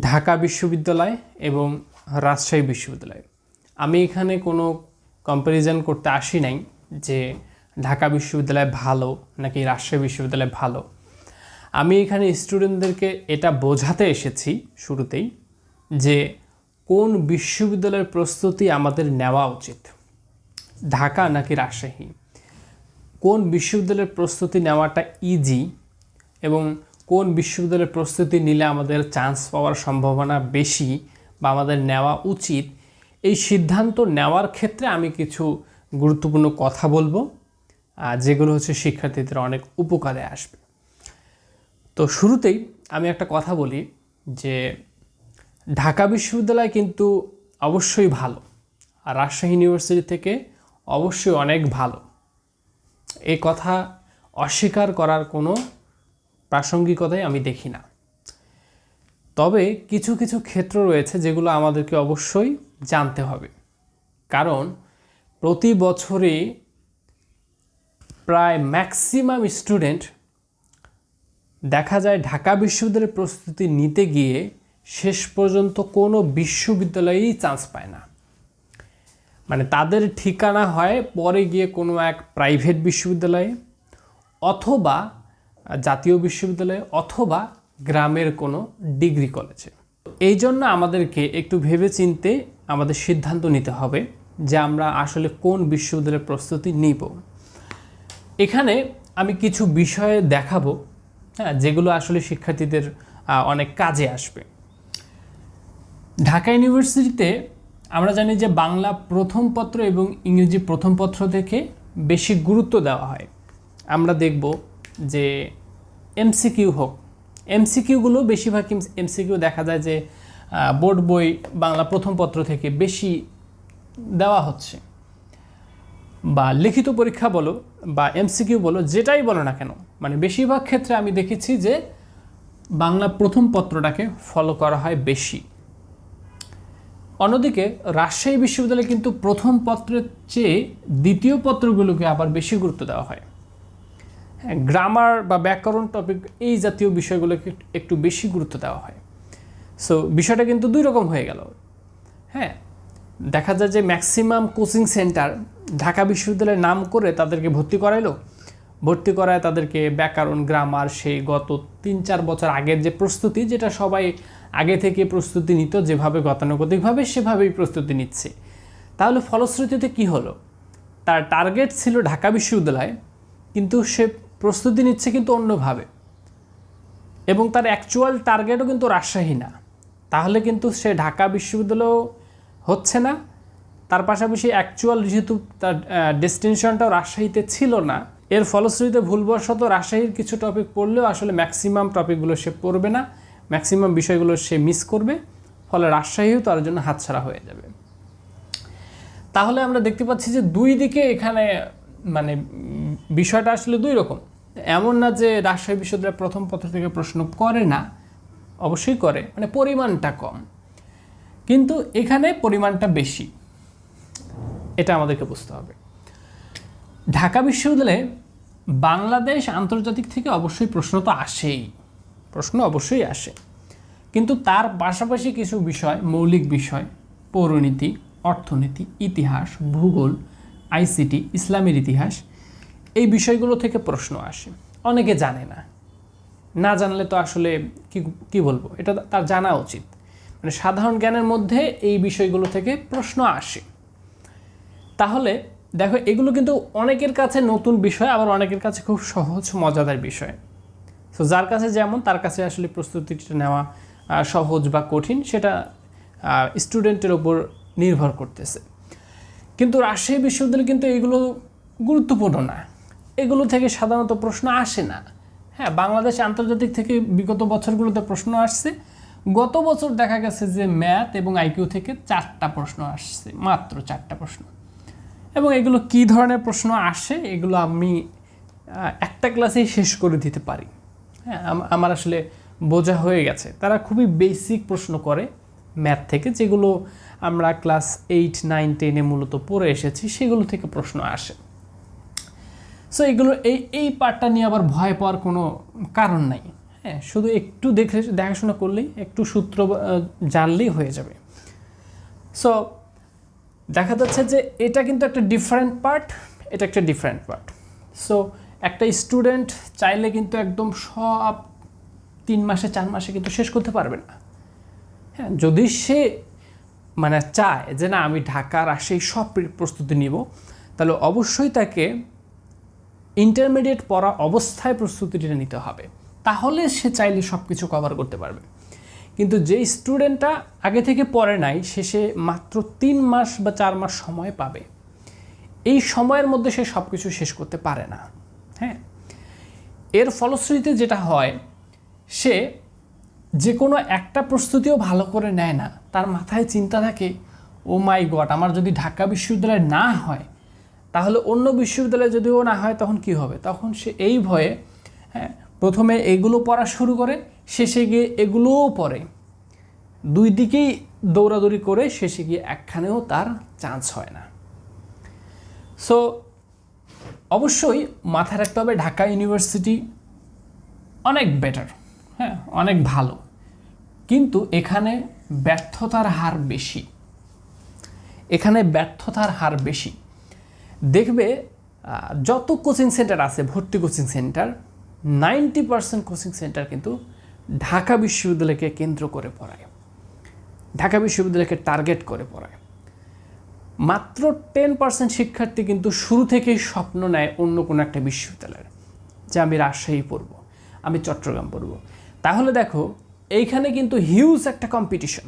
ঢাকা বিশ্ববিদ্যালয় এবং রাজশাহী বিশ্ববিদ্যালয়। আমি এখানে কোনো কম্প্যারিজন করতে আসি নাই যে ঢাকা বিশ্ববিদ্যালয় ভালো নাকি রাজশাহী বিশ্ববিদ্যালয় ভালো। আমি এখানে স্টুডেন্টদেরকে এটা বোঝাতে এসেছি শুরুতেই যে কোন বিশ্ববিদ্যালয়ের প্রস্তুতি আমাদের নেওয়া উচিত, ঢাকা নাকি রাজশাহী? কোন বিশ্ববিদ্যালয়ের প্রস্তুতি নেওয়াটা ইজি এবং কোন বিশ্ববিদ্যালয়ের প্রস্তুতি নিলে আমাদের চান্স পাওয়ার সম্ভাবনা বেশি বা আমাদের নেওয়া উচিত? এই সিদ্ধান্ত নেওয়ার ক্ষেত্রে আমি কিছু গুরুত্বপূর্ণ কথা বলব যেগুলো হচ্ছে শিক্ষার্থীদের অনেক উপকারে আসবে। তো শুরুতেই আমি একটা কথা বলি যে, ঢাকা বিশ্ববিদ্যালয় কিন্তু অবশ্যই ভালো, আর রাজশাহী ইউনিভার্সিটি থেকে অবশ্যই অনেক ভালো। এই কথা অস্বীকার করার কোনো প্রাসঙ্গিকতাই আমি দেখি না। তবে কিছু কিছু ক্ষেত্র রয়েছে যেগুলো আমাদেরকে অবশ্যই জানতে হবে। কারণ প্রতি বছরে প্রায় ম্যাক্সিমাম স্টুডেন্ট দেখা যায় ঢাকা বিশ্ববিদ্যালয়ের প্রস্তুতি নিতে গিয়ে শেষ পর্যন্ত কোনো বিশ্ববিদ্যালয়েই চান্স পায় না। মানে তাদের ঠিকানা হয় পরে গিয়ে কোনো এক প্রাইভেট বিশ্ববিদ্যালয়ে অথবা জাতীয় বিশ্ববিদ্যালয়ে অথবা গ্রামের কোনো ডিগ্রি কলেজে। এই জন্য আমাদেরকে একটু ভেবে চিনতে আমাদের সিদ্ধান্ত নিতে হবে যে আমরা আসলে কোন বিশ্ববিদ্যালয়ের প্রস্তুতি নিব। এখানে আমি কিছু বিষয়ে দেখাবো হ্যাঁ যেগুলো আসলে শিক্ষার্থীদের অনেক কাজে আসবে। ঢাকা ইউনিভার্সিটিতে আমরা জানি যে বাংলা প্রথম পত্র এবং ইংরেজি প্রথম পত্র থেকে বেশি গুরুত্ব দেওয়া হয়। আমরা দেখব যে এমসিকিউ হোক, এমসিকিউগুলো বেশিরভাগ এমসিকিউ দেখা যায় যে বোর্ড বই বাংলা প্রথম পত্র থেকে বেশি দেওয়া হচ্ছে। বা লিখিত পরীক্ষা বলো বা এমসিকিউ বলো, যেটাই বলো না কেন মানে বেশিরভাগ ক্ষেত্রে আমি দেখেছি যে বাংলা প্রথম পত্রটাকে ফলো করা হয় বেশি। অন্যদিকে রাজশাহী বিশ্ববিদ্যালয়ে কিন্তু প্রথম পত্রের চেয়ে দ্বিতীয় পত্রগুলোকে আবার বেশি গুরুত্ব দেওয়া হয়। গ্রামার বা ব্যাকরণ টপিক এই জাতীয় বিষয়গুলোকে একটু- বেশি গুরুত্ব দেওয়া হয়। সো বিষয়টা কিন্তু দুই রকম হয়ে গেল। হ্যাঁ দেখা যায় যে ম্যাক্সিমাম কোচিং সেন্টার ঢাকা বিশ্ববিদ্যালয়ের নাম করে তাদেরকে ভর্তি করাইলো। ভর্তি করায় তাদেরকে ব্যাকরণ গ্রামার সেই গত তিন চার বছর আগের যে প্রস্তুতি, যেটা সবাই আগে থেকে প্রস্তুতি নিত, যেভাবে গতানুগতিকভাবে সেভাবেই প্রস্তুতি নিচ্ছে। তাহলে ফলশ্রুতিতে কি হলো? তার টার্গেট ছিল ঢাকা বিশ্ববিদ্যালয়, কিন্তু সে প্রস্তুতি নিচ্ছে কিন্তু অন্যভাবে। এবং তার অ্যাকচুয়াল টার্গেটও কিন্তু রাজশাহী না। তাহলে কিন্তু সে ঢাকা বিশ্ববিদ্যালয় হচ্ছে না। তার পাশাপাশি অ্যাকচুয়াল যেহেতু তার ডেস্টিনেশনটাও রাজশাহীতে ছিল না, এর ফলশ্রুতিতে ভুলবশত রাজশাহীর কিছু টপিক পড়লেও আসলে ম্যাক্সিমাম টপিকগুলো সে পড়বে না। ম্যাক্সিমাম বিষয়গুলো সে মিস করবে। ফলে রাজশাহীও তার জন্য হাতছাড়া হয়ে যাবে। তাহলে আমরা দেখতে পাচ্ছি যে দুই দিকে এখানে মানে বিষয়টা আসলে দুই রকম। এমন না যে রাজশাহী বিশ্ববিদ্যালয় প্রথম পত্র থেকে প্রশ্ন করে না, অবশ্যই করে মানে পরিমাণটা কম। কিন্তু এখানে পরিমাণটা বেশি, এটা আমাদেরকে বুঝতে হবে। ঢাকা বিশ্ববিদ্যালয়ে বাংলাদেশ আন্তর্জাতিক থেকে অবশ্যই প্রশ্ন তো আসেই, প্রশ্ন অবশ্যই আসে। কিন্তু তার পাশাপাশি কিছু বিষয়, মৌলিক বিষয়, পৌরনীতি, অর্থনীতি, ইতিহাস, ভূগোল, আইসিটি, ইসলামের ইতিহাস এই বিষয়গুলো থেকে প্রশ্ন আসে। অনেকে জানে না। না জানলে তো আসলে কি কি বলব? এটা তার জানা উচিত। মানে সাধারণ জ্ঞানের মধ্যে এই বিষয়গুলো থেকে প্রশ্ন আসে। তাহলে দেখো, এগুলো কিন্তু অনেকের কাছে নতুন বিষয়, আবার অনেকের কাছে খুব সহজ, মজাদার বিষয়। সো যার কাছে যেমন, তার কাছে আসলে প্রস্তুতিটা নেওয়া সহজ বা কঠিন, সেটা স্টুডেন্টের ওপর নির্ভর করতেছে। কিন্তু রাজশাহী বিশ্ববিদ্যালয় কিন্তু এগুলো গুরুত্বপূর্ণ না। এগুলো থেকে সাধারণত প্রশ্ন আসে না। হ্যাঁ বাংলাদেশ আন্তর্জাতিক থেকে বিগত বছরগুলোতে প্রশ্ন আসছে। গত বছর দেখা গেছে যে ম্যাথ এবং আইকিউ থেকে চারটা প্রশ্ন আসছে, মাত্র চারটা প্রশ্ন। এবং এগুলো কী ধরনের প্রশ্ন আসে, এগুলো আমি একটা ক্লাসেই শেষ করে দিতে পারি। হ্যাঁ আমার আসলে বোঝা হয়ে গেছে। তারা খুবই বেসিক প্রশ্ন করে ম্যাথ থেকে, যেগুলো আমরা ক্লাস এইট নাইন টেনে মূলত পড়ে এসেছি, সেগুলো থেকে প্রশ্ন আসে। সো এগুলো এই এই পার্টটা নিয়ে আবার ভয় পাওয়ার কোনো কারণ নাই। হ্যাঁ শুধু একটু দেখে, দেখাশোনা করলেই, একটু সূত্র জানলেই হয়ে যাবে। সো দেখা যাচ্ছে যে এটা কিন্তু একটা ডিফারেন্ট পার্ট এটা একটা ডিফারেন্ট পার্ট সো একটা স্টুডেন্ট চাইলে কিন্তু একদম সব তিন মাসে, চার মাসে কিন্তু শেষ করতে পারবে না। হ্যাঁ যদি সে মানে চায় যে না, আমি ঢাকার আসেই সব প্রস্তুতি নিব, তাহলে অবশ্যই তাকে ইন্টারমিডিয়েট পড়া অবস্থায় প্রস্তুতিটা নিতে হবে। তাহলে সে চাইলে সব কিছু কভার করতে পারবে। কিন্তু যে স্টুডেন্টটা আগে থেকে পড়ে নাই শেষে মাত্র তিন মাস বা চার মাস সময় পাবে। এই সময়ের মধ্যে সে সব কিছু শেষ করতে পারে না। হ্যাঁ? এর ফলশ্রুতিতে যেটা হয়, সে যে কোনো একটা প্রস্তুতিও ভালো করে নেয় না। তার মাথায় চিন্তা থাকে ও মাই গড আমার যদি ঢাকা বিশ্ববিদ্যালয় না হয় তাহলে অন্য বিশ্ববিদ্যালয়ে যদিও না হয়, তখন কি হবে? তখন সে এই ভয়ে হ্যাঁ প্রথমে এগুলো পড়া শুরু করে, শেষে গিয়ে এগুলোও পড়ে। দুই দিকেই দৌড়াদৌড়ি করে, শেষে গিয়ে একখানেও তার চান্স হয় না। সো অবশ্যই মাথায় রাখতে হবে, ঢাকা ইউনিভার্সিটি অনেক বেটার হ্যাঁ অনেক ভালো। কিন্তু এখানে ব্যর্থতার হার বেশি। এখানে ব্যর্থতার হার বেশি। দেখবে যত কোচিং সেন্টার আছে, ভর্তি coaching center ninety percent coaching center কিন্তু ঢাকা বিশ্ববিদ্যালয়কে কেন্দ্র করে পড়ায়। ঢাকা বিশ্ববিদ্যালয়কে টার্গেট করে পড়ায়। মাত্র টেন পার্সেন্ট শিক্ষার্থী কিন্তু শুরু থেকেই স্বপ্ন নেয় অন্য কোনো একটা বিশ্ববিদ্যালয়ের, যে আমি রাজশাহী পড়ব, আমি চট্টগ্রাম পড়ব। তাহলে দেখো, এইখানে কিন্তু হিউজ একটা কম্পিটিশন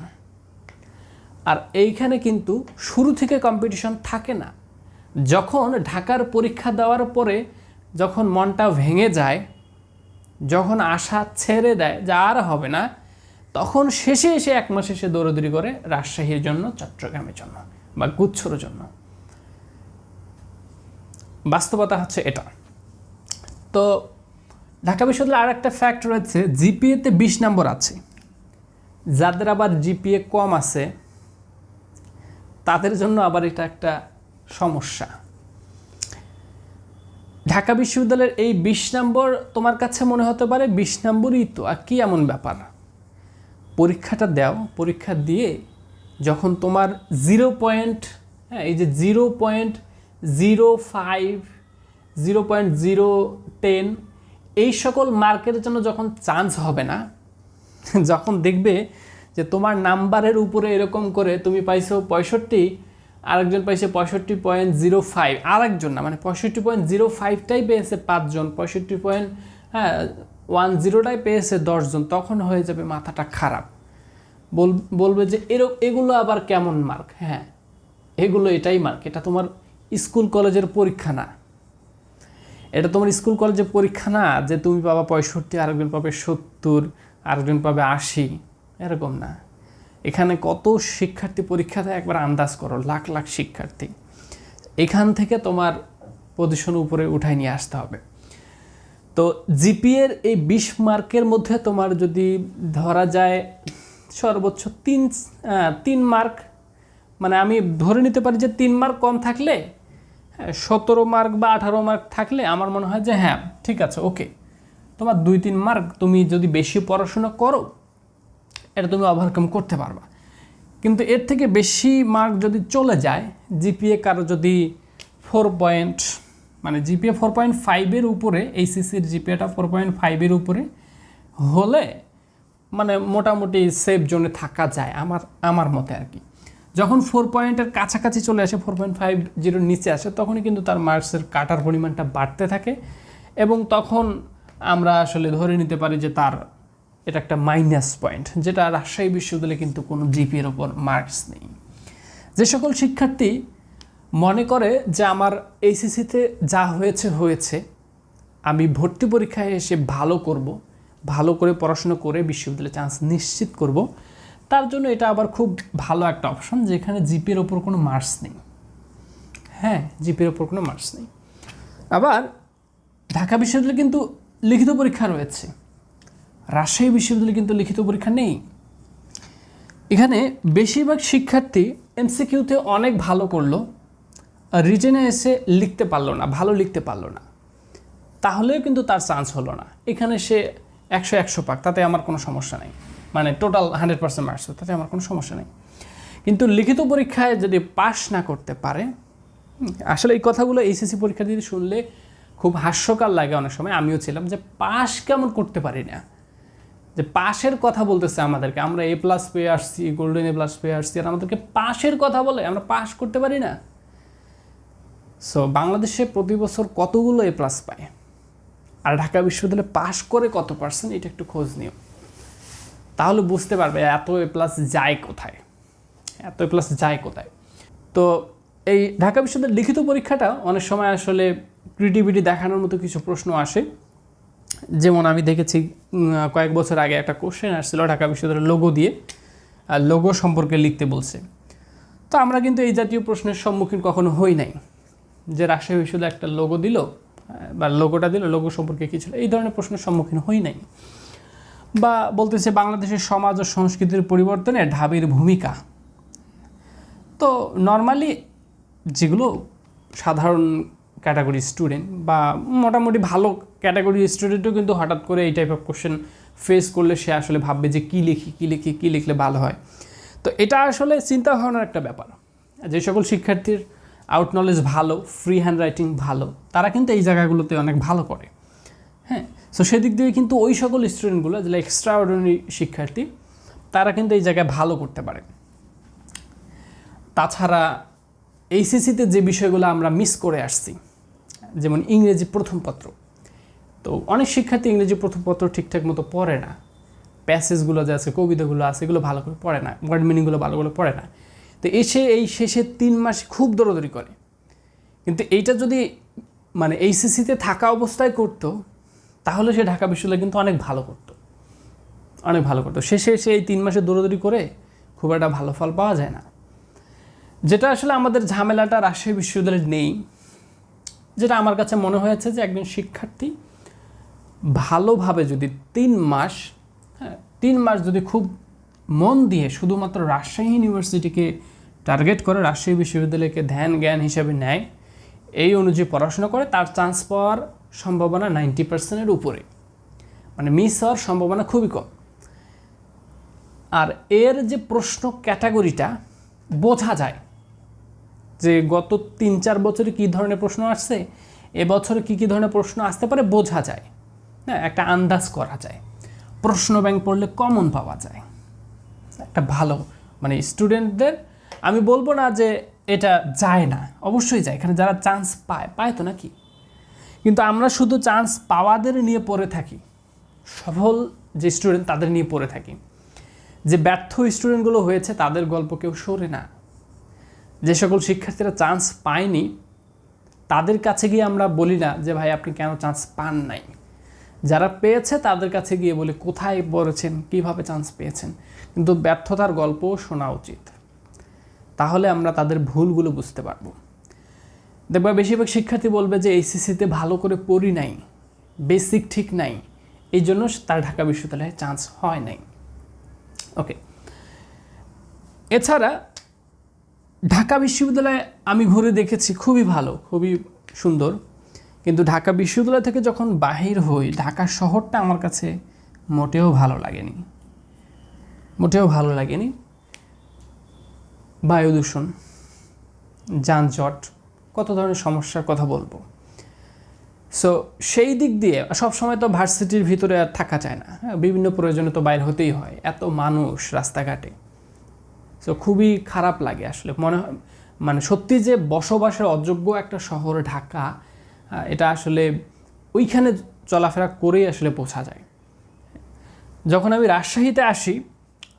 আর এইখানে কিন্তু শুরু থেকে কম্পিটিশন থাকে না। যখন ঢাকার পরীক্ষা দেওয়ার পরে যখন মনটা ভেঙে যায়, যখন আশা ছেড়ে দেয় যা আর হবে না, তখন শেষে এসে এক মাস এসে দৌড়দৌড়ি করে রাজশাহীর জন্য, চট্টগ্রামের জন্য বা গুচ্ছর জন্য। বাস্তবতা হচ্ছে এটা। তো ঢাকা বিশ্ববিদ্যালয়ের আর একটা ফ্যাক্ট রয়েছে জিপিএতে বিশ নম্বর আছে। যাদের আবার জিপিএ কম আছে, তাদের জন্য আবার এটা একটা সমস্যা। ঢাকা বিশ্ববিদ্যালয়ের এই বিশ নম্বর তোমার কাছে মনে হতে পারে বিশ নম্বরই তো, আর কি এমন ব্যাপার? পরীক্ষাটা দাও, পরীক্ষা দিয়ে যখন তোমার জিরো পয়েন্ট হ্যাঁ এই যে zero point zero five, zero point zero ten, এই সকল মার্কের জন্য যখন চান্স হবে না, যখন দেখবে যে তোমার নাম্বারের উপরে এরকম করে তুমি পাইছো পঁয়ষট্টি আরেকজন পাইছে পঁয়ষট্টি পয়েন্ট জিরো ফাইভ। আরেকজন না মানে পঁয়ষট্টি পয়েন্ট জিরো ফাইভটাই পেয়েছে পাঁচজন, পঁয়ষট্টি পয়েন্ট হ্যাঁ ওয়ান জিরোটাই পেয়েছে দশজন, তখন হয়ে যাবে মাথাটা খারাপ। বল, বলবে যে এরক এগুলো আবার কেমন মার্ক হ্যাঁ এগুলো এটাই মার্ক এটা তোমার স্কুল কলেজের পরীক্ষা না। এটা তোমার স্কুল কলেজের পরীক্ষা না যে তুমি পাবা পঁয়ষট্টি, আরেকজন পাবে সত্তর, আরেকজন পাবে আশি, এরকম না। এখানে কত শিক্ষার্থী পরীক্ষা দেয়? একবার আন্দাজ করো, লাখ লাখ শিক্ষার্থী। এখান থেকে তোমার পজিশন উপরে উঠাই নিয়ে আসতে হবে। তো জিপিএর এই বিশ মার্কের মধ্যে তোমার যদি ধরা যায় সর্বোচ্চ তিন তিন মার্ক মানে আমি ধরে নিতে পারি যে তিন মার্ক কম থাকলে সতেরো মার্ক বা আঠারো মার্ক থাকলে আমার মনে হয় যে হ্যাঁ ঠিক আছে ওকে তোমার দুই, তিন মার্ক তুমি যদি বেশি পড়াশোনা করো এটা তুমি ওভারকাম করতে পারবা। কিন্তু এর থেকে বেশি মার্ক যদি চলে যায় জিপিএ কারও যদি ফোর পয়েন্ট মানে জিপিএ ফোর পয়েন্ট ফাইভের উপরে এইচএসির জিপিএটা ফোর পয়েন্ট ফাইভের উপরে হলে মানে মোটামুটি সেফ জোনে থাকা যায় আমার আমার মতে আর কি। যখন ফোর পয়েন্টের কাছাকাছি চলে আসে ফোর পয়েন্ট ফাইভ জিরোর নিচে আসে, তখনই কিন্তু তার মার্কসের কাটার পরিমাণটা বাড়তে থাকে এবং তখন আমরা আসলে ধরে নিতে পারি যে তার এটা একটা মাইনাস পয়েন্ট যেটা রাজশাহী বিশ্ববিদ্যালয়ে কিন্তু কোনো জিপিএর ওপর মার্কস নেই। যে সকল শিক্ষার্থী মনে করে যে আমার এইচএসিতে যা হয়েছে হয়েছে, আমি ভর্তি পরীক্ষায় এসে ভালো করব, ভালো করে পড়াশোনা করে বিশ্ববিদ্যালয়ে চান্স নিশ্চিত করব, তার জন্য এটা আবার খুব ভালো একটা অপশন যেখানে জিপির ওপর কোনো মার্কস নেই। হ্যাঁ জিপির ওপর কোনো মার্কস নেই। আবার ঢাকা বিশ্ববিদ্যালয়ে কিন্তু লিখিত পরীক্ষা রয়েছে। রাজশাহী বিশ্ববিদ্যালয়ে কিন্তু লিখিত পরীক্ষা নেই। এখানে বেশিরভাগ শিক্ষার্থী এমসিকিউতে অনেক ভালো করল, রিটেনে এসে লিখতে পারল না, ভালো লিখতে পারল না। তাহলেও কিন্তু তার চান্স হলো না। এখানে সে একশো একশো পাক, তাতে আমার কোনো সমস্যা নেই। মানে টোটাল হান্ড্রেড পার্সেন্ট মার্কস তাতে আমার কোনো সমস্যা নেই। কিন্তু লিখিত পরীক্ষায় যদি পাশ না করতে পারে আসলে এই কথাগুলো এইচএসসি পরীক্ষা দিয়ে শুনলে খুব হাস্যকর লাগে অনেক সময়। আমিও ছিলাম যে পাশ কেমন করতে পারি না। যে পাশের কথা বলতেছে আমাদেরকে, আমরা এ প্লাস পেয়ে আসছি গোল্ডেন এ প্লাস পেয়ে আসছি, আর আমাদেরকে পাশের কথা বলে, আমরা পাশ করতে পারি না। সো বাংলাদেশে প্রতি বছর কতগুলো এ প্লাস পায়? আর ঢাকা বিশ্ববিদ্যালয়ে পাশ করে কত পার্সেন্ট এটা একটু খোঁজ নিও। তাহলে বুঝতে পারবে এত এ প্লাস যায় কোথায়। এত এ প্লাস যায় কোথায়। তো এই ঢাকা বিশ্ববিদ্যালয়ের লিখিত পরীক্ষাটা অনেক সময় আসলে ক্রিয়েটিভিটি দেখানোর মতো কিছু প্রশ্ন আসে। যেমন আমি দেখেছি কয়েক বছর আগে একটা কোশ্চেন আসছিল ঢাকা বিশ্ববিদ্যালয়ের লোগো দিয়ে লোগো সম্পর্কে লিখতে বলছে। তো আমরা কিন্তু এই জাতীয় প্রশ্নের সম্মুখীন কখনো হই নাই। যে রাজশাহী বিশ্ববিদ্যালয় একটা লোগো দিল, বা লোগোটা দিল লোগো সম্পর্কে কী ছিল, এই ধরনের প্রশ্নের সম্মুখীন হই নাই। বা বলতেছে বাংলাদেশের সমাজ ও সংস্কৃতির পরিবর্তনে ঢাবির ভূমিকা। তো নর্মালি যেগুলো সাধারণ ক্যাটাগরি স্টুডেন্ট বা মোটামুটি ভালো ক্যাটাগরি স্টুডেন্টও কিন্তু হঠাৎ করে এই টাইপ অফ কোশ্চেন ফেস করলে সে আসলে ভাববে যে কী লিখি কী লিখি, কী লিখলে ভালো হয়। তো এটা আসলে চিন্তা ভাবনার একটা ব্যাপার। যে সকল শিক্ষার্থীর আউট নলেজ ভালো ফ্রি হ্যান্ড রাইটিং ভালো, তারা কিন্তু এই জায়গাগুলোতে অনেক ভালো করে। হ্যাঁ সো সেদিক দিয়ে কিন্তু ওই সকল স্টুডেন্টগুলো যেগুলো এক্সট্রা অর্ডিনারি শিক্ষার্থী, তারা কিন্তু এই জায়গায় ভালো করতে পারে। তাছাড়া এইসিসিতে যে বিষয়গুলো আমরা মিস করে আসছি, যেমন ইংরেজি প্রথম পত্র তো অনেক শিক্ষার্থী ইংরেজি প্রথম পত্র ঠিকঠাক মতো পড়ে না। প্যাসেজগুলো যে আছে, কবিতাগুলো আছে, এগুলো ভালো করে পড়ে না। ওয়ার্ড মিনিংগুলো ভালো করে পড়ে না। তো এসে এই শেষে তিন মাস খুব দৌড়দৌড়ি করে। কিন্তু এইটা যদি মানে এইচএসিতে থাকা অবস্থায় করতো, তাহলে সে ঢাকা বিশ্ববিদ্যালয় কিন্তু অনেক ভালো করতো। অনেক ভালো করতো। শেষে এসে এই তিন মাসে দৌড়দৌড়ি করে খুব একটা ভালো ফল পাওয়া যায় না। যেটা আসলে আমাদের ঝামেলাটা রাজশাহী বিশ্ববিদ্যালয়ে নেই। যেটা আমার কাছে মনে হয়েছে যে একজন শিক্ষার্থী ভালোভাবে যদি তিন মাস হ্যাঁ তিন মাস যদি খুব মন দিয়ে শুধুমাত্র রাজশাহী ইউনিভার্সিটিকে টার্গেট করে, রাজশাহী বিশ্ববিদ্যালয়কে ধ্যান জ্ঞান হিসেবে নেয়, এই অনুযায়ী পড়াশোনা করে, তার চান্স পাওয়ার সম্ভাবনা নাইনটি পার্সেন্টের উপরে। মানে মিস হওয়ার সম্ভাবনা খুবই কম। আর এর যে প্রশ্ন ক্যাটাগরিটা, বোঝা যায় যে গত তিন চার বছরে কী ধরনের প্রশ্ন আসছে এবছরে কী কী ধরনের প্রশ্ন আসতে পারে, বোঝা যায়। একটা আন্দাজ করা যায়। প্রশ্ন ব্যাংক পড়লে কমন পাওয়া যায়। একটা ভালো মানে স্টুডেন্টদের আমি বলব না যে এটা যায় না, অবশ্যই যায়। এখানে যারা চান্স পায় পায় তো নাকি? কিন্তু আমরা শুধু চান্স পাওয়াদের নিয়ে পড়ে থাকি। সফল যে স্টুডেন্ট তাদের নিয়ে পড়ে থাকি। যে ব্যর্থ স্টুডেন্টগুলো হয়েছে, তাদের গল্প কেউ সরে না। যে সকল শিক্ষার্থীরা চান্স পায়নি, তাদের কাছে গিয়ে আমরা বলি না যে, ভাই, আপনি কেন চান্স পান নাই? যারা পেয়েছে তাদের কাছে গিয়ে বলি, কোথায় পড়েছেন, কীভাবে চান্স পেয়েছেন? কিন্তু ব্যর্থতার গল্পও শোনা উচিত। তাহলে আমরা তাদের ভুলগুলো বুঝতে পারব। দেখবা, বেশিরভাগ শিক্ষার্থী বলবে যে এইসিসিতে ভালো করে পড়ি নাই বেসিক ঠিক নাই, এই জন্য তার ঢাকা বিশ্ববিদ্যালয়ে চান্স হয় নাই। ওকে এছাড়া, ঢাকা বিশ্ববিদ্যালয়ে আমি ঘুরে দেখেছি, খুবই ভালো, খুবই সুন্দর। কিন্তু ঢাকা বিশ্ববিদ্যালয় থেকে যখন বাহির হই, ঢাকা শহরটা আমার কাছে মোটেও ভালো লাগেনি। মোটেও ভালো লাগেনি। বায়ু দূষণ, যানজট, কত ধরনের সমস্যার কথা বলব। সো সেই দিক দিয়ে সবসময় তো ভার্সিটির ভিতরে আর থাকা যায় না। হ্যাঁ বিভিন্ন প্রয়োজনে তো বাইর হতেই হয়। এত মানুষ রাস্তাঘাটে। সো খুবই খারাপ লাগে আসলে। মনে হয় মানে সত্যি যে বসবাসের অযোগ্য একটা শহর ঢাকা এটা আসলে ওইখানে চলাফেরা করেই আসলে পৌঁছা যায়। যখন আমি রাজশাহীতে আসি,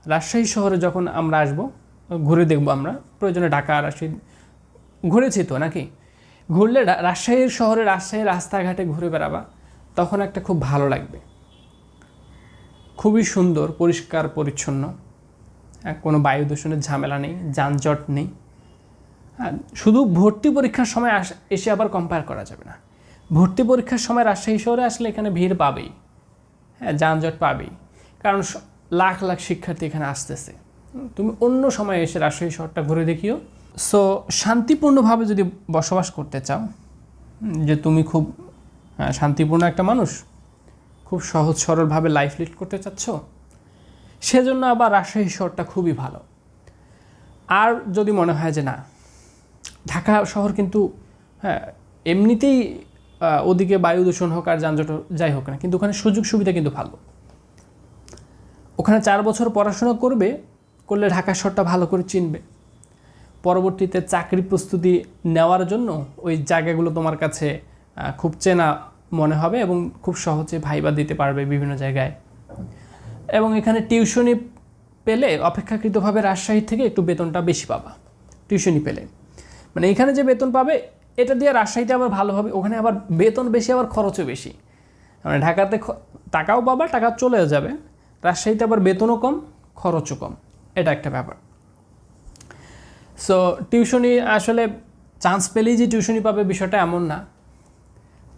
রাজশাহী শহরে যখন আমরা আসব, ঘুরে দেখব আমরা, প্রয়োজনে ঢাকা, রাজশাহী, ঘুরেছি তো নাকি? ঘুরলে রাজশাহীর শহরে রাজশাহীর রাস্তাঘাটে ঘুরে বেড়াবা, তখন একটা খুব ভালো লাগবে। খুবই সুন্দর, পরিষ্কার, পরিচ্ছন্ন কোনো বায়ু দূষণের ঝামেলা নেই, যানজট নেই। হ্যাঁ শুধু ভর্তি পরীক্ষার সময় আস এসে আবার কম্পেয়ার করা যাবে না। ভর্তি পরীক্ষার সময় রাজশাহী শহরে আসলে এখানে ভিড় পাবেই। হ্যাঁ যানজট পাবেই। কারণ লাখ লাখ শিক্ষার্থী এখানে আসতেছে। তুমি অন্য সময় এসে রাজশাহী শহরটা ঘুরে দেখিও। সো শান্তিপূর্ণভাবে যদি বসবাস করতে চাও যে তুমি খুব আহ, শান্তিপূর্ণ একটা মানুষ খুব সহজ সরলভাবে লাইফ লিড করতে চাচ্ছ সেজন্য আবার রাজশাহী শহরটা খুবই ভালো। আর যদি মনে হয় যে না ঢাকা শহর কিন্তু হ্যাঁ এমনিতেই ওদিকে বায়ু দূষণ হোক আর যানজট যাই হোক না, কিন্তু ওখানে সুযোগ সুবিধা কিন্তু ভালো। ওখানে চার বছর পড়াশোনা করবে, করলে ঢাকা শহরটা ভালো করে চিনবে। পরবর্তীতে চাকরি প্রস্তুতি নেওয়ার জন্য ওই জায়গাগুলো তোমার কাছে খুব চেনা মনে হবে এবং খুব সহজে ভাইবা দিতে পারবে বিভিন্ন জায়গায়। এবং এখানে টিউশনি পেলে, অপেক্ষাকৃতভাবে রাজশাহী থেকে একটু বেতনটা বেশি পাবা। টিউশনি পেলে। মানে এখানে যে বেতন পাবে, এটা দিয়ে রাজশাহীতে আবার ভালো হবে, ওখানে আবার বেতন বেশি, আবার খরচও বেশি। মানে ঢাকাতে টাকাও পাবা, টাকা চলে যাবে, রাজশাহীতে আবার বেতনও কম, খরচও কম। এটা একটা ব্যাপার। সো টিউশনি আসলে চান্স পেলেই যে টিউশনি পাবে বিষয়টা এমন না।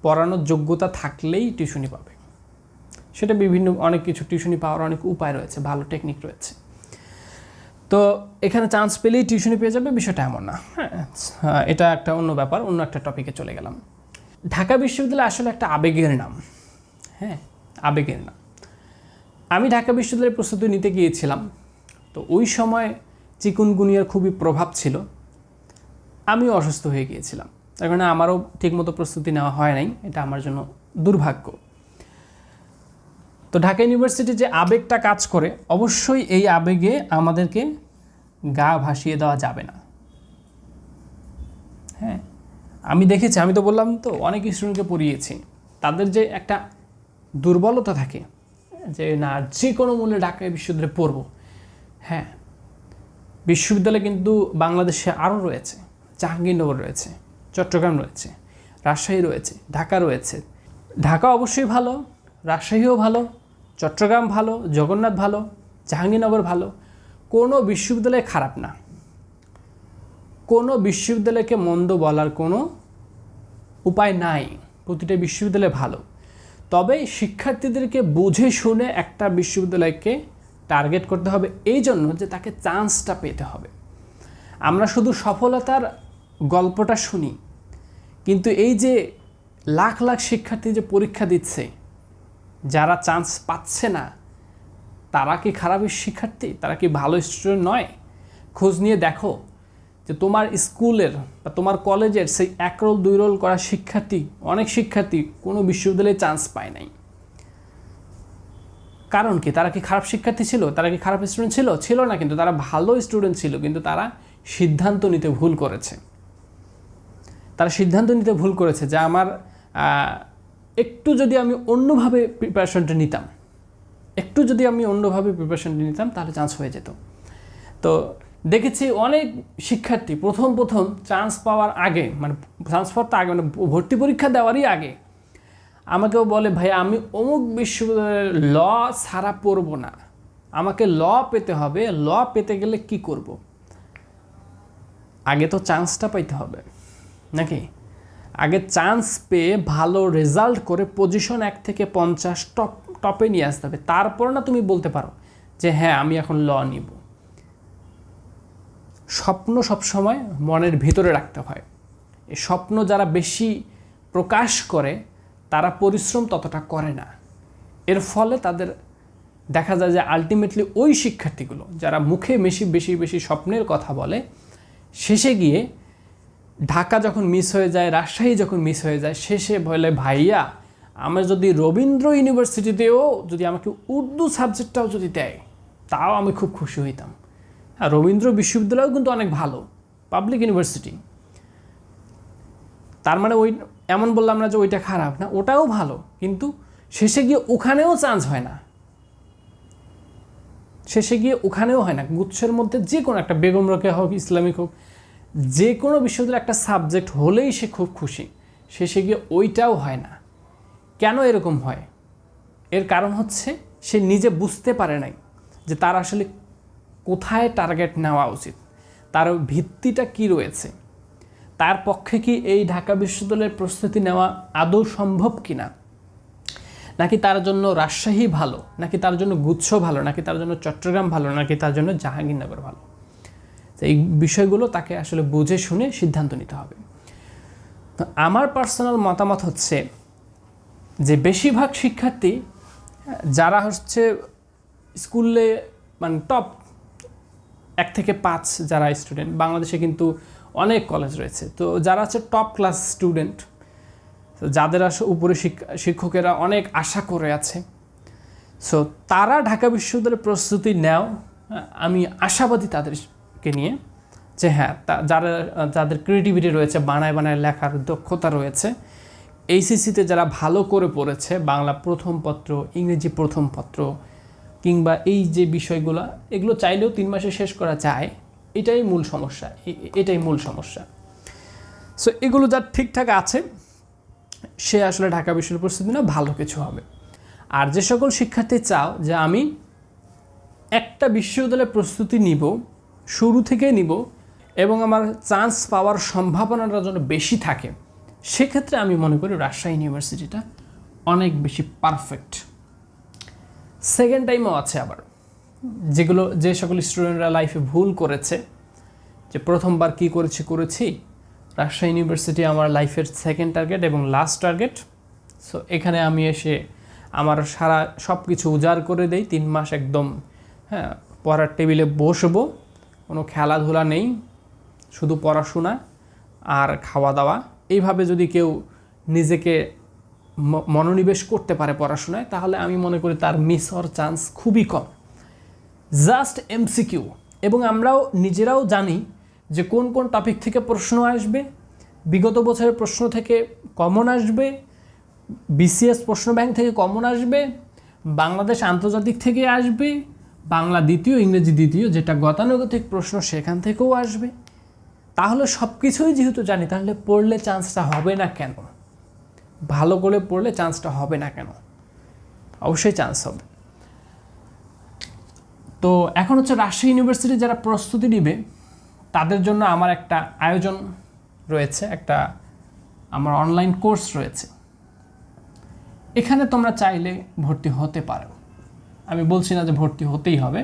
পড়ানোর যোগ্যতা থাকলেই টিউশনি পাবে। সেটা বিভিন্ন, অনেক কিছু টিউশনি পাওয়ার অনেক উপায় রয়েছে, ভালো টেকনিক রয়েছে। তো এখানে চান্স পেলেই টিউশনি পেয়ে যাবে, বিষয়টা এমন না। হ্যাঁ এটা একটা অন্য ব্যাপার, অন্য একটা টপিকে চলে গেলাম। ঢাকা বিশ্ববিদ্যালয় আসলে একটা আবেগের নাম। হ্যাঁ আবেগের নাম। আমি ঢাকা বিশ্ববিদ্যালয়ের প্রস্তুতি নিতে গিয়েছিলাম। তো ওই সময় চিকুনগুনিয়ার খুবই প্রভাব ছিল। আমিও অসুস্থ হয়ে গিয়েছিলাম। তার কারণে আমারও ঠিকমতো প্রস্তুতি নেওয়া হয় নাই। এটা আমার জন্য দুর্ভাগ্য। তো ঢাকা ইউনিভার্সিটি যে আবেগটা কাজ করে, অবশ্যই এই আবেগে আমাদেরকে গা ভাসিয়ে দেওয়া যাবে না। হ্যাঁ আমি দেখেছি, আমি তো বললাম তো, অনেক স্টুডেন্টকে পড়িয়েছি। তাদের যে একটা দুর্বলতা থাকে, যে না, যে কোনো মূল্যে ঢাকা বিশ্ববিদ্যালয়ে পড়ব। হ্যাঁ বিশ্ববিদ্যালয় কিন্তু বাংলাদেশে আরও রয়েছে, জাহাঙ্গীরনগর রয়েছে, চট্টগ্রাম রয়েছে, রাজশাহী রয়েছে, ঢাকা রয়েছে। ঢাকা অবশ্যই ভালো রাজশাহীও ভালো, চট্টগ্রাম ভালো, জগন্নাথ ভালো, জাহাঙ্গীরনগর ভালো। কোনো বিশ্ববিদ্যালয় খারাপ না। কোনো বিশ্ববিদ্যালয়কে মন্দ বলার কোনো উপায় নাই। প্রতিটা বিশ্ববিদ্যালয় ভালো। তবে শিক্ষার্থীদেরকে বুঝে শুনে একটা বিশ্ববিদ্যালয়কে টার্গেট করতে হবে এই জন্য যে তাকে চান্সটা পেতে হবে। আমরা শুধু সফলতার গল্পটা শুনি, কিন্তু এই যে লাখ লাখ শিক্ষার্থী যে পরীক্ষা দিচ্ছে যারা চান্স পাচ্ছে না, তারা কি খারাপ শিক্ষার্থী? তারা কি ভালো স্টুডেন্ট নয়? খোঁজ নিয়ে দেখো যে তোমার স্কুলের বা তোমার কলেজের সেই এক রোল, দুই রোল করা শিক্ষার্থী, অনেক শিক্ষার্থী কোনো বিশ্ববিদ্যালয়ে চান্স পায় নাই। কারণ কি? তারা কি খারাপ শিক্ষার্থী ছিল? তারা কি খারাপ স্টুডেন্ট ছিল? ছিল না, কিন্তু তারা ভালো স্টুডেন্ট ছিল, কিন্তু তারা সিদ্ধান্ত নিতে ভুল করেছে। তারা সিদ্ধান্ত নিতে ভুল করেছে যে আমার একটু যদি আমি অন্যভাবে প্রিপারেশনটা নিতাম, একটু যদি আমি অন্যভাবে প্রিপারেশনটা নিতাম, তাহলে চান্স হয়ে যেত। তো দেখেছি অনেক শিক্ষার্থী, প্রথম প্রথম চান্স পাওয়ার আগে মানে চান্স পাওয়ার আগে মানে ভর্তি পরীক্ষা দেওয়ারই আগে, আমাকেও বলে, ভাই, আমি অমুক বিশ্ববিদ্যালয়ের ল ছাড়া পড়ব না। আমাকে ল পেতে হবে। ল পেতে গেলে কি করব। আগে তো চান্সটা পাইতে হবে, নাকি? আগে চান্স পেয়ে ভালো রেজাল্ট করে পজিশন এক থেকে পঞ্চাশ টপ টপে নিয়ে আসতে হবে। তারপর না তুমি বলতে পারো যে হ্যাঁ আমি এখন ল নিব। স্বপ্ন সবসময় মনের ভিতরে রাখতে হয়। এই স্বপ্ন যারা বেশি প্রকাশ করে, তারা পরিশ্রম ততটা করে না। এর ফলে তাদের দেখা যায় যে আলটিমেটলি ওই শিক্ষার্থীগুলো, যারা মুখে বেশি বেশি বেশি স্বপ্নের কথা বলে, শেষে গিয়ে ঢাকা যখন মিস হয়ে যায়, রাজশাহী যখন মিস হয়ে যায়, শেষে বলে, ভাইয়া, আমার যদি রবীন্দ্র ইউনিভার্সিটিতেও যদি আমাকে উর্দু সাবজেক্টটাও যদি দেয়, তাও আমি খুব খুশি হইতাম। হ্যাঁ রবীন্দ্র বিশ্ববিদ্যালয়ও কিন্তু অনেক ভালো পাবলিক ইউনিভার্সিটি তার মানে ওই, এমন বললাম না যে ওইটা খারাপ না, ওটাও ভালো, কিন্তু শেষে গিয়ে ওখানেও চান্স হয় না। শেষে গিয়ে ওখানেও হয় না, গুচ্ছের মধ্যে যে কোনো একটা বেগম রোকেয়া হোক, ইসলামিক হোক যে কোনো বিশ্ববিদ্যালয়ে একটা সাবজেক্ট হলেই সে খুব খুশি। শেষে গিয়ে ওইটাও হয় না। কেন এরকম হয়? এর কারণ হচ্ছে সে নিজে বুঝতে পারে নাই যে তার আসলে কোথায় টার্গেট নেওয়া উচিত। তার ভিত্তিটা কি রয়েছে? তার পক্ষে কি এই ঢাকা বিশ্ববিদ্যালয়ের প্রস্তুতি নেওয়া আদৌ সম্ভব কি না নাকি তার জন্য রাজশাহী ভালো? নাকি তার জন্য গুচ্ছ ভালো? নাকি তার জন্য চট্টগ্রাম ভালো? নাকি তার জন্য জাহাঙ্গীরনগর ভালো? তো এই বিষয়গুলো তাকে আসলে বুঝে শুনে সিদ্ধান্ত নিতে হবে। তো আমার পার্সোনাল মতামত হচ্ছে যে বেশিরভাগ শিক্ষার্থী, যারা হচ্ছে স্কুলে মানে টপ এক থেকে পাঁচ যারা স্টুডেন্ট বাংলাদেশে কিন্তু অনেক কলেজ রয়েছে। তো যারা হচ্ছে টপ ক্লাস স্টুডেন্ট যাদের আস উপরে শিক- শিক্ষকেরা অনেক আশা করে আছে। সো তারা ঢাকা বিশ্ববিদ্যালয়ের প্রস্তুতি নেও, আমি আশাবাদী তাদেরকে নিয়ে যে হ্যাঁ যারা, যাদের ক্রিয়েটিভিটি রয়েছে, বানায় বানায় লেখার দক্ষতা রয়েছে এইসিসিতে যারা ভালো করে পড়েছে, বাংলা প্রথম পত্র, ইংরেজি প্রথম পত্র, কিংবা এই যে বিষয়গুলো, এগুলো চাইলেও তিন মাসে শেষ করা যায়, এটাই মূল সমস্যা এটাই মূল সমস্যা। সো এগুলো যার ঠিকঠাক আছে, সে আসলে ঢাকা বিশ্ববিদ্যালয়ের প্রস্তুতি না ভালো কিছু হবে। আর যে সকল শিক্ষার্থী চাও যে আমি একটা বিশ্ববিদ্যালয়ের প্রস্তুতি নিব শুরু থেকে নিব এবং আমার চান্স পাওয়ার সম্ভাবনাটা যেন বেশি থাকে, সেক্ষেত্রে আমি মনে করি রাজশাহী ইউনিভার্সিটিটা অনেক বেশি পারফেক্ট সেকেন্ড টাইমও আছে আবার। যেগুলো, যে সকল স্টুডেন্টরা লাইফে ভুল করেছে, যে প্রথমবার কি করেছি করেছি, রাজশাহী ইউনিভার্সিটি আমার লাইফের সেকেন্ড টার্গেট এবং লাস্ট টার্গেট সো এখানে আমি এসে আমার সারা সব কিছু উজাড় করে দেই, তিন মাস একদম হ্যাঁ পড়ার টেবিলে বসবো। কোনো খেলাধুলা নেই, শুধু পড়াশোনা আর খাওয়া দাওয়া এইভাবে যদি কেউ নিজেকে মনোনিবেশ করতে পারে পড়াশোনায়, তাহলে আমি মনে করি তার মিস হওয়ার চান্স খুবই কম। জাস্ট এমসিকিউ এবং আমরাও নিজেরাও জানি যে কোন কোন টপিক থেকে প্রশ্ন আসবে, বিগত বছরের প্রশ্ন থেকে কমন আসবে বিসিএস প্রশ্ন ব্যাংক থেকে কমন আসবে, বাংলাদেশ আন্তর্জাতিক থেকে আসবে বাংলা দ্বিতীয়, ইংরেজি দ্বিতীয় যেটা গতানুগতিক প্রশ্ন সেখান থেকেও আসবে। তাহলে সব কিছুই যেহেতু জানি, তাহলে পড়লে চান্সটা হবে না কেন? ভালো করে পড়লে চান্সটা হবে না কেন? অবশ্যই চান্স হবে। তো এখন হচ্ছে রাজশাহী ইউনিভার্সিটি যারা প্রস্তুতি নিবে, তাদের জন্য আমার একটা আয়োজন রয়েছে, একটা আমার অনলাইন কোর্স রয়েছে। এখানে তোমরা চাইলে ভর্তি হতে পারো। আমি বলছি না যে ভর্তি হতেই হবে,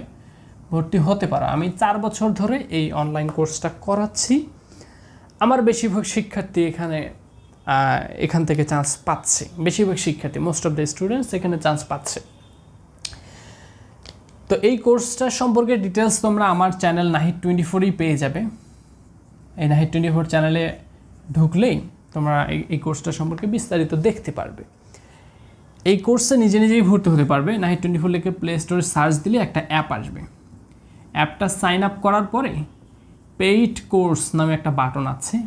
ভর্তি হতে পারো। আমি চার বছর ধরে এই অনলাইন কোর্সটা করাচ্ছি। আমার বেশিরভাগ শিক্ষার্থী এখানে এখান থেকে চান্স পাচ্ছে। বেশিরভাগ শিক্ষার্থী মোস্ট অফ দ্য স্টুডেন্টস এখানে চান্স পাচ্ছে। তো এই কোর্সটা সম্পর্কে ডিটেলস তোমরা আমার চ্যানেল নাহিদ টোয়েন্টি ফোরেই পেয়ে যাবে। এই নাহিদ টোয়েন্টি ফোর চ্যানেলে ঢুকলেই তোমরা এই কোর্সটা সম্পর্কে বিস্তারিত দেখতে পারবে। এই কোর্সে নিজে নিজেই ভর্তি হতে পারবে। নাহিদ টোয়েন্টি ফোর লিখে প্লে স্টোরে সার্চ দিলে একটা অ্যাপ আসবে। অ্যাপটা সাইন আপ করার পরে পেইড কোর্স নামে একটা বাটন আছে।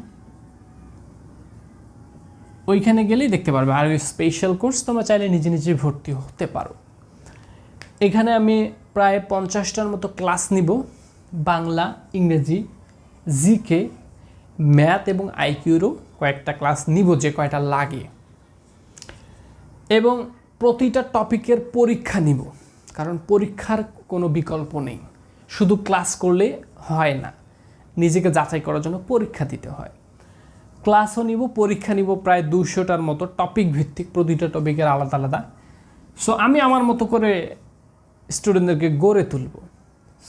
ওইখানে গেলেই দেখতে পারবে আর ওই স্পেশাল কোর্স তোমরা চাইলে নিজে নিজে ভর্তি হতে পারো। এখানে আমি প্রায় পঞ্চাশটার মতো ক্লাস নিব। বাংলা, ইংরেজি জিকে ম্যাথ এবং আইকিউরও কয়েকটা ক্লাস নিব যে কয়টা লাগে। এবং প্রতিটা টপিকের পরীক্ষা নিব। কারণ পরীক্ষার কোনো বিকল্প নেই। শুধু ক্লাস করলে হয় না। নিজেকে যাচাই করার জন্য পরীক্ষা দিতে হয়। ক্লাসও নিব, পরীক্ষা নিব প্রায় দুশোটার মতো টপিক ভিত্তিক প্রতিটা টপিকের আলাদা আলাদা। সো আমি আমার মতো করে স্টুডেন্টদেরকে গড়ে তুলব।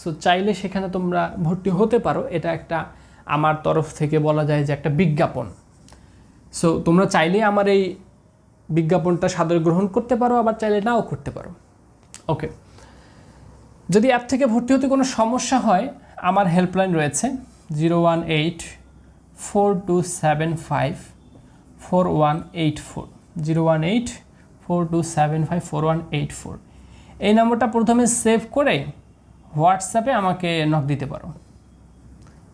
সো চাইলে সেখানে তোমরা ভর্তি হতে পারো। এটা একটা আমার তরফ থেকে বলা যায় যে একটা বিজ্ঞাপন। সো তোমরা চাইলে আমার এই বিজ্ঞাপনটা সাদরে গ্রহণ করতে পারো, আবার চাইলে নাও করতে পারো। ওকে যদি অ্যাপ থেকে ভর্তি হতে কোনো সমস্যা হয়, আমার হেল্পলাইন রয়েছে zero one eight four two seven five four one eight four zero one eight four two seven five four one eight four এই নম্বরটা প্রথমে সেভ করে হোয়াটসঅ্যাপে আমাকে নক দিতে পারো।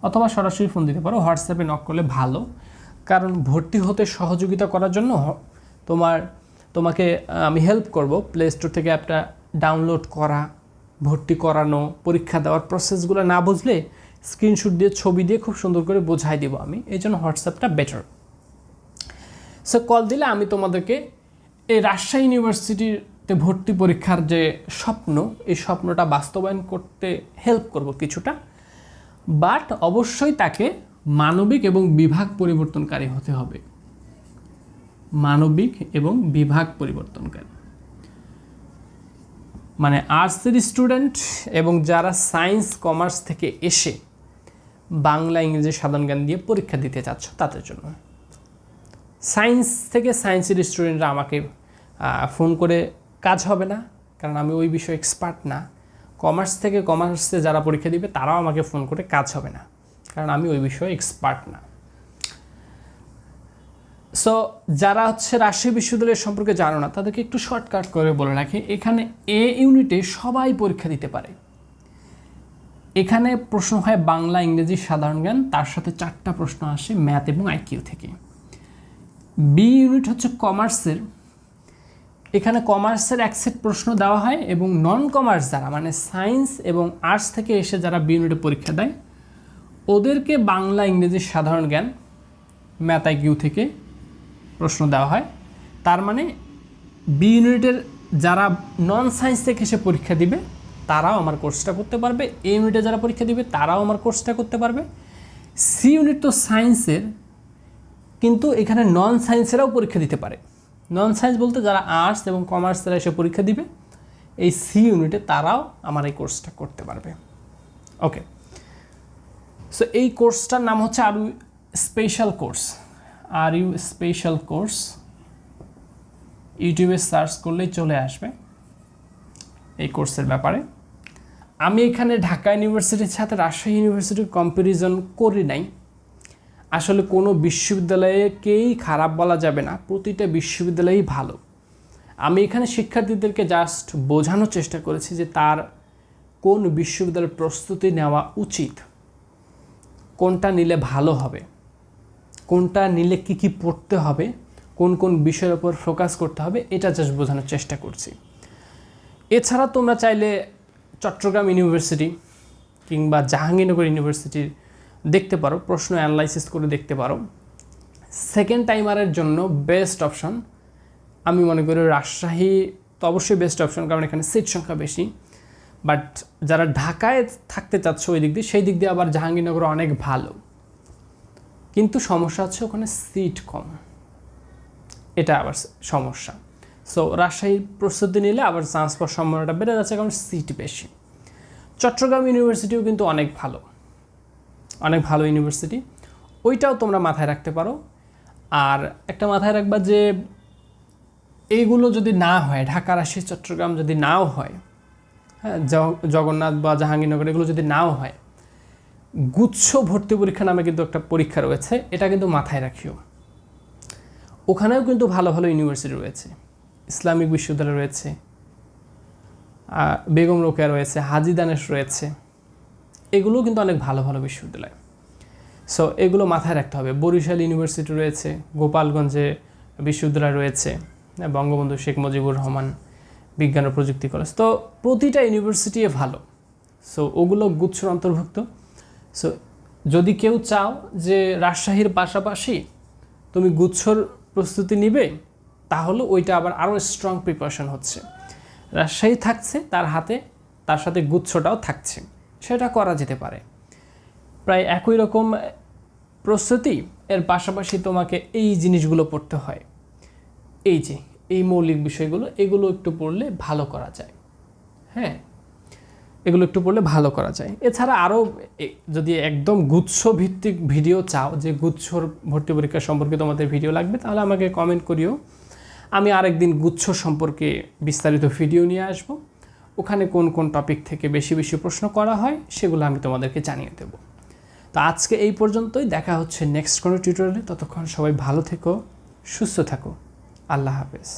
অথবা সরাসরি ফোন দিতে পারো। হোয়াটসঅ্যাপে নক করলে ভালো। কারণ ভর্তি হতে সহযোগিতা করার জন্য তোমার, তোমাকে আমি হেল্প করব প্লে স্টোর থেকে অ্যাপটা ডাউনলোড করা, ভর্তি করানো, পরীক্ষা দেওয়ার প্রসেসগুলো না বুঝলে স্ক্রিনশট দিয়ে, ছবি দিয়ে খুব সুন্দর করে বোঝাই দেবো আমি। এই জন্য হোয়াটসঅ্যাপটা বেটার সো কল দিলে আমি তোমাদেরকে এই রাজশাহী ইউনিভার্সিটিতে ভর্তি পরীক্ষার যে স্বপ্ন, এই স্বপ্নটা বাস্তবায়ন করতে হেল্প করব কিছুটা। বাট অবশ্যই তাকে মানবিক এবং বিভাগ পরিবর্তনকারী হতে হবে। মানবিক এবং বিভাগ পরিবর্তনকারী। মানে আর্টসের স্টুডেন্ট এবং যারা সায়েন্স, কমার্স থেকে এসে বাংলা, ইংরেজি সাধারণ জ্ঞান দিয়ে পরীক্ষা দিতে চাচ্ছ, তাদের জন্য। সায়েন্স থেকে সায়েন্সের স্টুডেন্টরা আমাকে ফোন করে কাজ হবে না, কারণ আমি ওই বিষয়ে এক্সপার্ট না। কমার্স থেকে কমার্সে যারা পরীক্ষা দিবে, তারাও আমাকে ফোন করে কাজ হবে না, কারণ আমি ওই বিষয়ে এক্সপার্ট না। সো যারা হচ্ছে রাজশাহী বিশ্ববিদ্যালয়ের সম্পর্কে জানো না, তাদেরকে একটু শর্টকাট করে বলে রাখি, এখানে এ ইউনিটে সবাই পরীক্ষা দিতে পারে। এখানে প্রশ্ন হয় বাংলা, ইংরেজি, সাধারণ জ্ঞান, তার সাথে চারটা প্রশ্ন আসে ম্যাথ এবং আইকিউ থেকে। বি ইউনিট হচ্ছে কমার্সের এখানে কমার্সের এক সেট প্রশ্ন দেওয়া হয় এবং নন কমার্স যারা মানে সায়েন্স এবং আর্টস থেকে এসে যারা বি ইউনিটে পরীক্ষা দেয়, ওদেরকে বাংলা, ইংরেজি, সাধারণ জ্ঞান ম্যাথ আইকিউ থেকে প্রশ্ন দেওয়া হয়। তার মানে বি ইউনিটের যারা নন সায়েন্স থেকে এসে পরীক্ষা দিবে, তারাও আমার কোর্সটা করতে পারবে। এ ইউনিটে যারা পরীক্ষা দিবে, তারাও আমার কোর্সটা করতে পারবে। সি ইউনিট তো সায়েন্সের কিন্তু এখানে নন সায়েন্সেরাও পরীক্ষা দিতে পারে। নন সায়েন্স বলতে যারা আর্টস এবং কমার্স তারা এসে পরীক্ষা দিবে, এই সি ইউনিটে তারাও আমার এই কোর্সটা করতে পারবে। ওকে সো এই কোর্সটার নাম হচ্ছে R U special course R U special course ইউটিউবে সার্চ করলেই চলে আসবে এই কোর্সের ব্যাপারে। আমি এখানে ঢাকা ইউনিভার্সিটির সাথে রাজশাহী ইউনিভার্সিটির কম্প্যারিজন করি নাই। আসলে কোনো বিশ্ববিদ্যালয়কেই খারাপ বলা যাবে না, প্রতিটা বিশ্ববিদ্যালয়ই ভালো। আমি এখানে শিক্ষার্থীদেরকে জাস্ট বোঝানোর চেষ্টা করেছি যে তার কোন বিশ্ববিদ্যালয়ের প্রস্তুতি নেওয়া উচিত, কোনটা নিলে ভালো হবে। কোনটা নিলে কি কি পড়তে হবে, কোন কোন বিষয়ের উপর ফোকাস করতে হবে, এটা জাস্ট বোঝানোর চেষ্টা করছি। এছাড়া তোমরা চাইলে চট্টগ্রাম ইউনিভার্সিটি কিংবা জাহাঙ্গীরনগর ইউনিভার্সিটির দেখতে পারো, প্রশ্ন অ্যানালাইসিস করে দেখতে পারো। সেকেন্ড টাইমারের জন্য বেস্ট অপশন আমি মনে করি রাজশাহী তো অবশ্যই বেস্ট অপশন কারণ এখানে সিট সংখ্যা বেশি। বাট যারা ঢাকায় থাকতে চাচ্ছ ওই দিক দিয়ে, সেই দিক দিয়ে আবার জাহাঙ্গীরনগর অনেক ভালো। কিন্তু সমস্যা হচ্ছে ওখানে সিট কম। এটা আবার সমস্যা। সো রাজশাহীর প্রস্তুতি নিলে আবার চান্স পাওয়ার সম্ভাবনাটা বেড়ে যাচ্ছে কারণ সিট বেশি। চট্টগ্রাম ইউনিভার্সিটিও কিন্তু অনেক ভালো। অনেক ভালো ইউনিভার্সিটি ওইটাও তোমরা মাথায় রাখতে পারো। আর একটা মাথায় রাখবা যে, এইগুলো যদি না হয়, ঢাকা, রাজশাহী, চট্টগ্রাম যদি নাও হয় হ্যাঁ জগন্নাথ বা জাহাঙ্গীরনগর এগুলো যদি নাও হয় গুচ্ছ ভর্তি পরীক্ষা নামে কিন্তু একটা পরীক্ষা রয়েছে, এটা কিন্তু মাথায় রাখিও। ওখানেও কিন্তু ভালো ভালো ইউনিভার্সিটি রয়েছে, ইসলামিক বিশ্ববিদ্যালয় রয়েছে বেগম রোকেয়া রয়েছে, হাজি দানেশ রয়েছে, এগুলোও কিন্তু অনেক ভালো ভালো বিশ্ববিদ্যালয়। সো এগুলো মাথায় রাখতে হবে। বরিশাল ইউনিভার্সিটি রয়েছে, গোপালগঞ্জে বিশ্ববিদ্যালয় রয়েছে, বঙ্গবন্ধু শেখ মুজিবুর রহমান বিজ্ঞান ও প্রযুক্তি কলেজ। তো, প্রতিটা ইউনিভার্সিটি ভালো। সো ওগুলো গুচ্ছর অন্তর্ভুক্ত। সো যদি কেউ চাও যে রাজশাহীর পাশাপাশি তুমি গুচ্ছর প্রস্তুতি নিবে, তাহলে ওইটা আবার আরও স্ট্রং প্রিপারেশন হচ্ছে। রাজশাহী থাকছে তার হাতে, তার সাথে গুচ্ছটাও থাকছে। সেটা করা যেতে পারে। প্রায় একই রকম প্রস্তুতি, এর পাশাপাশি তোমাকে এই জিনিসগুলো পড়তে হয়। এই যে, এই মৌলিক বিষয়গুলো, এগুলো একটু পড়লে ভালো করা যায়। হ্যাঁ? এগুলো একটু পড়লে ভালো করা যায়। এছাড়া আরও যদি একদম গুচ্ছ ভিত্তিক ভিডিও চাও, যে গুচ্ছর ভর্তি পরীক্ষা সম্পর্কে তোমাদের ভিডিও লাগবে, তাহলে আমাকে কমেন্ট করিও। আমি আরেকদিন গুচ্ছ সম্পর্কে বিস্তারিত ভিডিও নিয়ে আসব। ওখানে কোন কোন টপিক থেকে বেশি বেশি প্রশ্ন করা হয়, সেগুলো আমি তোমাদেরকে জানিয়ে দেবো। তো আজকে এই পর্যন্তই, দেখা হচ্ছে নেক্সট কোনো টিউটোরিয়ালে ততক্ষণ সবাই ভালো থেকো, সুস্থ থাকো। আল্লাহ হাফেজ।